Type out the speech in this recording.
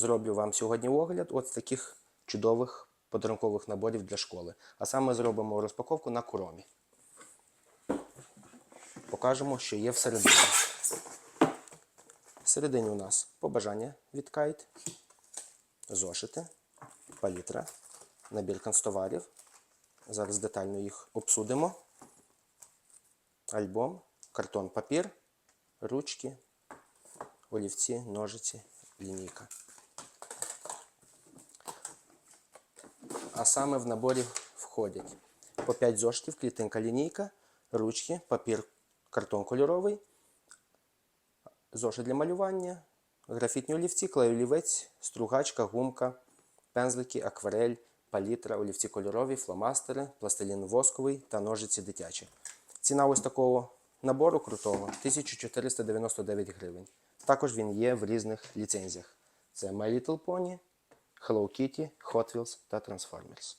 Зроблю вам сьогодні огляд от таких чудових подарункових наборів для школи. А саме зробимо розпаковку на куромі. Покажемо, що є всередині. Всередині у нас побажання від кайт, зошити, палітра, набір канцтоварів. Зараз детально їх обсудимо. Альбом, картон, папір, ручки, олівці, ножиці, лінійка. А саме в наборі входять по 5 зошитів, клітинка лінійка, ручки, папір, картон кольоровий, зошит для малювання, графітні олівці, клей олівець, стругачка, гумка, пензлики, акварель, палітра, олівці кольорові, фломастери, пластилін восковий та ножиці дитячі. Ціна ось такого набору крутого 1499 гривень. Також він є в різних ліцензіях. Це My Little Pony, Hello Kitty, Hot Wheels та Transformers.